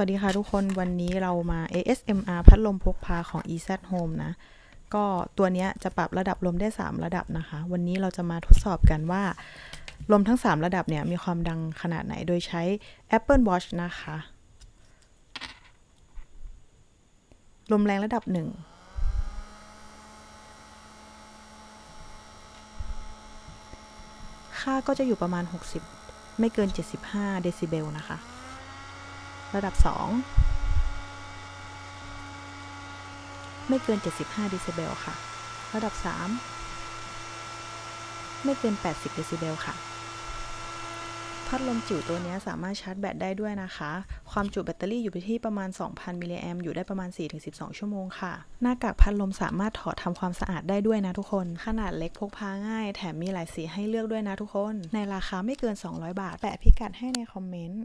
วัสดีค่ะทุกคนวันนี้เรามา ASMR พัดลมพกพาของ EZ Home นะ ก็ตัวนี้จะปรับระดับลมได้ 3 ระดับนะคะ วันนี้เราจะมาทดสอบกันว่า ลมทั้ง 3 ระดับเนี่ย มีความดังขนาดไหนโดยใช้ Apple Watch นะคะ ลมแรงระดับ 1 ค่าก็จะอยู่ประมาณ 60 ไม่เกิน 75 เดซิเบลนะคะ ระดับ 2 ไม่เกิน 75 เดซิเบลค่ะ ระดับ 3 ไม่เกิน 80 เดซิเบลค่ะ พัดลมจิ๋วตัวนี้สามารถชาร์จแบตได้ด้วยนะคะ ความจุแบตเตอรี่อยู่ที่ประมาณ 2,000 มิลลิแอมอยู่ได้ประมาณ 4-12 ชั่วโมงค่ะ หน้ากากพัดลมสามารถถอดทำความสะอาดได้ด้วยนะทุกคน ขนาดเล็กพกพาง่าย แถมมีหลายสีให้เลือกด้วยนะทุกคน ในราคาไม่เกิน 200 บาท แปะพิกัดให้ในคอมเมนต์